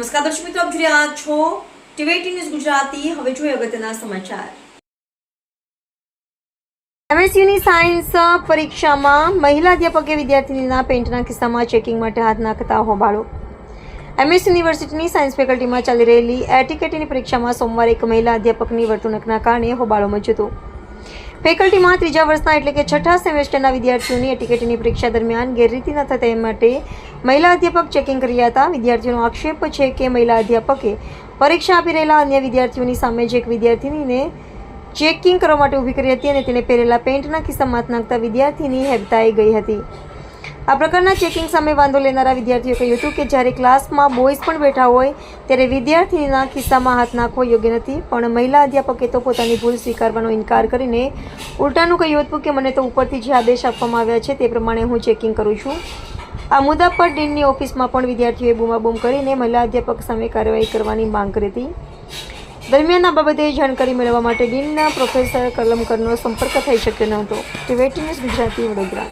નમસ્કાર, દર્શક મિત્રો, આપ જોઈ રહ્યા છો ટીવીટી ન્યૂઝ ગુજરાતી. હવે જોઈએ અગત્યના સમાચાર. એમએસયુની સાયન્સ પરીક્ષામાં મહિલા અધ્યાપકે વિદ્યાર્થીનીના પેન્ટના કિસ્સામાં ચેકિંગ માટે હાથ નાખતા હોબાળો. એમએસ યુનિવર્સિટીની સાયન્સ ફેકલ્ટીમાં ચાલી રહેલી એટીકેટીની પરીક્ષામાં સોમવારે એક મહિલા અધ્યાપકની વર્તણૂકના કારણે હોબાળો મચ્યો હતો. ફેકલ્ટીમાં ત્રીજા વર્ષના એટલે કે છઠ્ઠા સેમેસ્ટરના વિદ્યાર્થીઓની એટીકેટીની પરીક્ષા દરમિયાન ગેરરીતિ ન થાય તે માટે મહિલા અધ્યાપક ચેકિંગ કર્યા હતા. વિદ્યાર્થીઓનો આક્ષેપ છે કે મહિલા અધ્યાપકે પરીક્ષા આપી રહેલા અન્ય વિદ્યાર્થીઓની સામે જ એક વિદ્યાર્થીનીને ચેકિંગ કરવા માટે ઊભી કરી હતી અને તેને પહેરેલા પેન્ટના ખિસ્સામાં નાખતા વિદ્યાર્થીની હેબતાઈ ગઈ હતી. આ પ્રકારના ચેકિંગ સામે વાંધો લેનારા વિદ્યાર્થીઓ કહ્યું હતું કે જ્યારે ક્લાસમાં બોયઝ પણ બેઠા હોય, ત્યારે વિદ્યાર્થીના ખિસ્સામાં હાથ નાખવો યોગ્ય નથી. પણ મહિલા અધ્યાપકે તો પોતાની ભૂલ સ્વીકારવાનો ઇનકાર કરીને ઉલટાનું કહ્યું હતું કે મને તો ઉપરથી જે આદેશ આપવામાં આવ્યા છે તે પ્રમાણે હું ચેકિંગ કરું છું. આ મુદ્દા પર ડીનની ઓફિસમાં પણ વિદ્યાર્થીઓએ બૂમાબૂમ કરીને મહિલા અધ્યાપક સામે કાર્યવાહી કરવાની માંગ કરી હતી. દરમિયાન આ બાબતે જાણકારી મેળવવા માટે ડીનના પ્રોફેસર કલમકરનો સંપર્ક થઈ શક્યો ન હતો. ટીવેટી ન્યૂઝ ગુજરાતી વડોદરા.